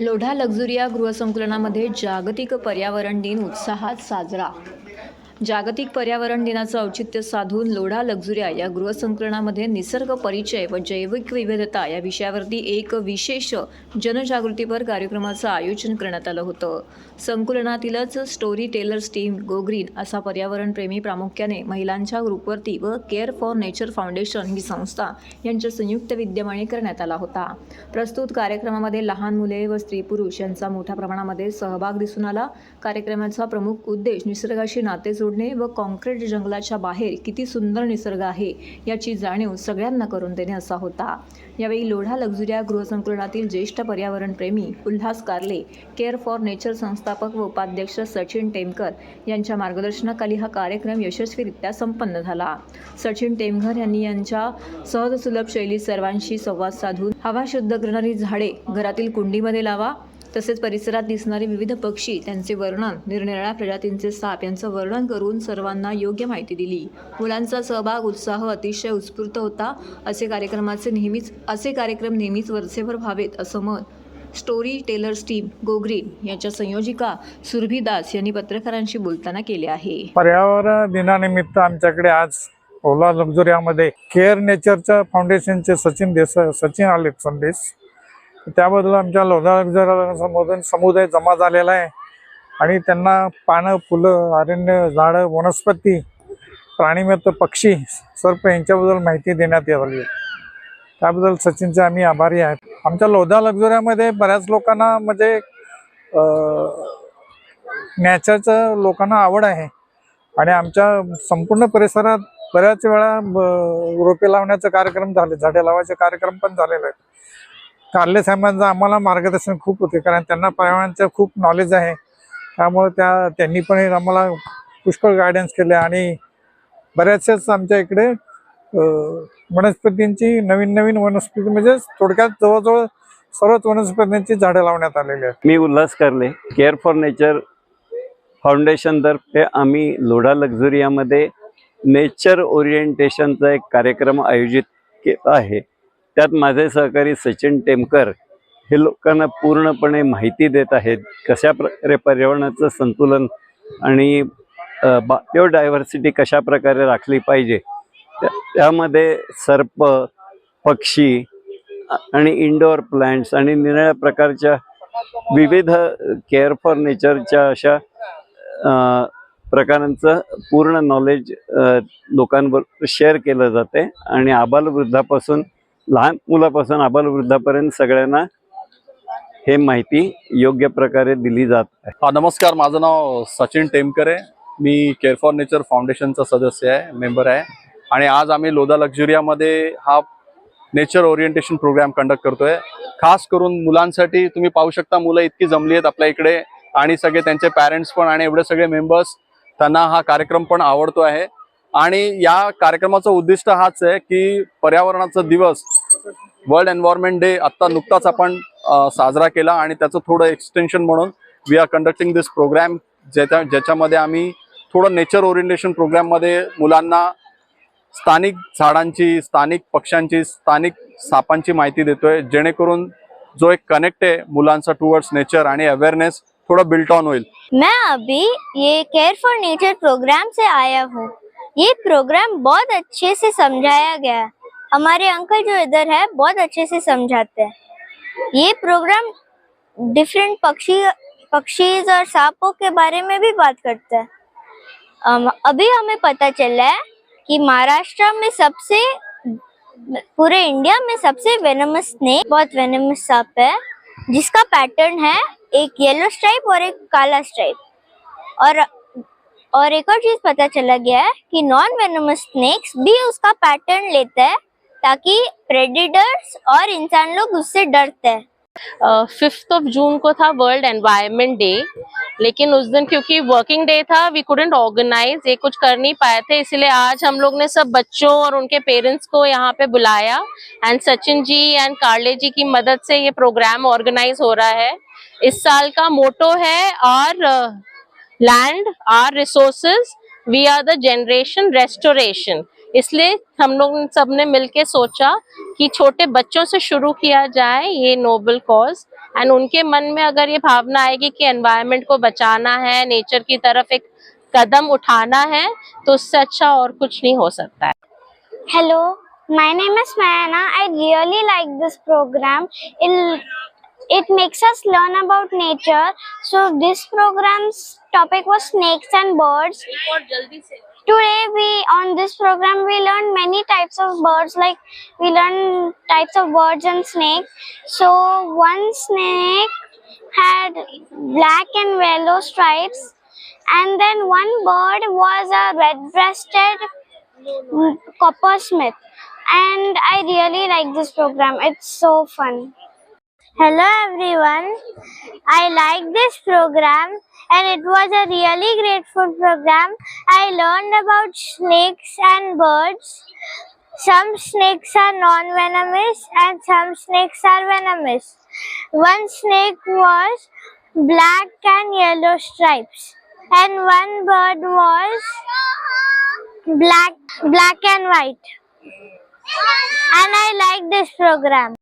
लोढा लक्झुरिया गृहसंकुलनामध्ये जागतिक पर्यावरण दिन उत्साहात साजरा. जागतिक पर्यावरण दिनाचं औचित्य साधून लोढा लक्झुऱ्या या गृहसंकुलनामध्ये निसर्ग परिचय व जैविक विविधता या विषयावरती एक विशेष जनजागृतीपर कार्यक्रमाचं आयोजन करण्यात आलं होतं. संकुलनातीलच story tellers team go green असा पर्यावरणप्रेमी प्रामुख्याने महिलांच्या ग्रुपवरती व केअर फॉर नेचर फाउंडेशन ही संस्था यांच्या संयुक्त विद्यमाने करण्यात आला होता. प्रस्तुत कार्यक्रमामध्ये लहान मुले व स्त्री पुरुष यांचा मोठ्या प्रमाणामध्ये सहभाग दिसून आला. कार्यक्रमाचा प्रमुख उद्देश निसर्गाशी नाते जोडणे व कॉन्क्रीट जंगलाच्या बाहेर किती सुंदर निसर्ग आहे याची जाणीव सगळ्यांना करून देणे असा होता. यावेळी लोढा लक्झुरिया गृहसंकुलनातील ज्येष्ठ पर्यावरणप्रेमी उल्हास कारले केअर फॉर नेचर संस्थापक व उपाध्यक्ष सचिन टेमकर यांच्या मार्गदर्शनाखाली हा कार्यक्रम यशस्वीरित्या संपन्न झाला. सचिन टेमघर यांनी यांच्या सहज सुलभ शैलीत सर्वांशी संवाद साधून हवा शुद्ध करणारी झाडे घरातील कुंडीमध्ये लावा तसेच परिसरात दिसणारे विविध पक्षी त्यांचे वर्णन निरनिराळ्या प्रजातींचे साप यांचं वर्णन करून सर्वांना योग्य माहिती दिली. मुलांचा सहभाग उत्साह अतिशय उत्स्फूर्त होता. असे कार्यक्रमाचे नेहमीच असे कार्यक्रम नेहमीच वरचेवर व्हावेत असं मत स्टोरी टेलर्स टीम गोग्रीन यांच्या संयोजिका सुरभी दास यांनी पत्रकारांशी बोलताना केले आहे. पर्यावरण दिनानिमित्त आमच्याकडे आज ओला लक्झुरियामध्ये केअर नेचरच्या फाउंडेशनचे सचिन देसाई सचिन आले संदेश. त्याबद्दल आमच्या लोधा लक्झुरिया समुदाय जमा झालेला आहे. आणि त्यांना पानं फुलं अरण्य झाडं वनस्पती प्राणीमित्र पक्षी सर्प यांच्याबद्दल माहिती देण्यात आली आहे त्याबद्दल सचिनचे आम्ही आभारी आहेत. आमच्या लोधा लक्झुऱ्यामध्ये बऱ्याच लोकांना म्हणजे नॅचरचं लोकांना आवड आहे. आणि आमच्या संपूर्ण परिसरात बऱ्याच वेळा ब- रोपे लावण्याचा कार्यक्रम झाले झाडे लावायचे कार्यक्रम पण झालेले आहेत. कारले साहेबांचं आम्हाला मार्गदर्शन खूप होते कारण त्यांना पर्यावरणाचं खूप नॉलेज आहे. त्यामुळे त्या त्यांनी पण आम्हाला पुष्कळ गायडन्स केले आणि बऱ्याचशाच आमच्या इकडे वनस्पतींची नवीन नवीन वनस्पती म्हणजे थोडक्यात जवळजवळ सर्वच वनस्पतींची झाडं लावण्यात आलेली आहेत. मी उल्हास करले केअर फॉर नेचर फाउंडेशनतर्फे आम्ही लोढा लक्झुरियामध्ये नेचर ओरिएंटेशनचा एक कार्यक्रम आयोजित केला आहे. त्यात माझे सहकारी सचिन टेमकर हे लोकांना पूर्णपणे माहिती देत आहेत कशा प्रकारे पर्यावरणाचं संतुलन आणि बायोडायव्हर्सिटी कशा प्रकारे राखली पाहिजे. त्या- त्यामध्ये सर्प पक्षी आणि इनडोअर प्लांट्स आणि निराळ्या प्रकारच्या विविध केअर फॉर नेचरच्या अशा प्रकारांचं पूर्ण नॉलेज लोकांबरोबर शेअर केलं जाते. आणि आबालवृद्धापासून लहान मुलापासून आबालवृद्धापर्यंत सगळ्यांना हे माहिती योग्य प्रकारे दिली जात आहे. हा नमस्कार. माझं नाव सचिन टेमकर. आहे मी केअर फॉर नेचर फाउंडेशनचा सदस्य आहे मेंबर आहे. आणि आज आम्ही लोधा लक्झुरियामध्ये हा नेचर ओरिएंटेशन प्रोग्राम कंडक्ट करतोय. खास करून मुलांसाठी तुम्ही पाहू शकता मुलं इतकी जमली आहेत आपल्या इकडे. आणि सगळे त्यांचे पॅरेंट्स पण आणि एवढे सगळे मेंबर्स त्यांना हा कार्यक्रम पण आवडतो आहे. आणि या कार्यक्रमाचं उद्दिष्ट हाच आहे की पर्यावरणाचा दिवस वर्ल्ड एन्व्हायरमेंट डे आत्ता नुकताच आपण साजरा केला आणि त्याचं थोडं एक्सटेन्शन म्हणून we are conducting this programme ज्याच्या ज्याच्यामध्ये आम्ही थोडं नेचर ओरिएंटेशन प्रोग्राममध्ये मुलांना स्थानिक झाडांची स्थानिक पक्ष्यांची स्थानिक सापांची माहिती देतोय जेणेकरून जो एक कनेक्ट आहे मुलांचा टुवर्ड्स नेचर आणि अवेअरनेस थोडं बिल्ट ऑन होईल. मैं अभी ये केयर फॉर नेचर प्रोग्राम से आया हूँ। ये प्रोग्राम बहुत अच्छे से समझाया गया है। हमारे अंकल जो इधर है, बहुत अच्छे से समझाते हैं। ये प्रोग्राम डिफरेंट पक्षी, पक्षीज और सांपों के बारे में भी बात करता है। अभी हमें पता चला है कि महाराष्ट्र में सबसे, पूरे इंडिया में सबसे वेनमस स्नेक बहुत वेनमस सांप है, जिसका पैटर्न है एक येलो स्ट्राइप और एक काला स्ट्राइप और और एक और चीज़ पता चला गया है कि नॉन वेनमस स्नेक्स भी उसका पैटर्न लेते हैं ताकि प्रेडिटर्स और इंसान लोग उससे डरते हैं। फिफ्थ ऑफ़ जून को था वर्ल्ड एनवायरनमेंट डे लेकिन उस दिन क्योंकि वर्किंग डे था वी कुडेंट ऑर्गेनाइज ये कुछ कर नहीं पाए थे, इसलिए आज हम लोग ने सब बच्चों और उनके पेरेंट्स को यहाँ पे बुलाया एंड सचिन जी एंड कार्ले जी की मदद से ये प्रोग्राम ऑर्गेनाइज हो रहा है। इस साल का मोटो है और land are resources we are the generation restoration इसलिए हम लोग सब सबने मिलके सोचा कि छोटे बच्चों से शुरू किया जाए ये नोबल कॉज एंड उनके मन में अगर ये भावना आएगी कि एनवायरनमेंट को बचाना है नेचर की तरफ़ एक कदम उठाना है तो उससे अच्छा और कुछ नहीं हो सकता है Hello, my name is Mayana. I really like this program. It, it makes us learn about nature. So this program's topic was snakes and birds. Today we on this program we learned many types of birds like we learned types of birds and snakes. So one snake had black and yellow stripes and then one bird was a red-breasted coppersmith and I really like this program. It's so fun. Hello everyone. I like this program and it was a really grateful program. I learned about snakes and birds. Some snakes are non-venomous and some snakes are venomous. One snake was black and yellow stripes and one bird was black black and white and i like this program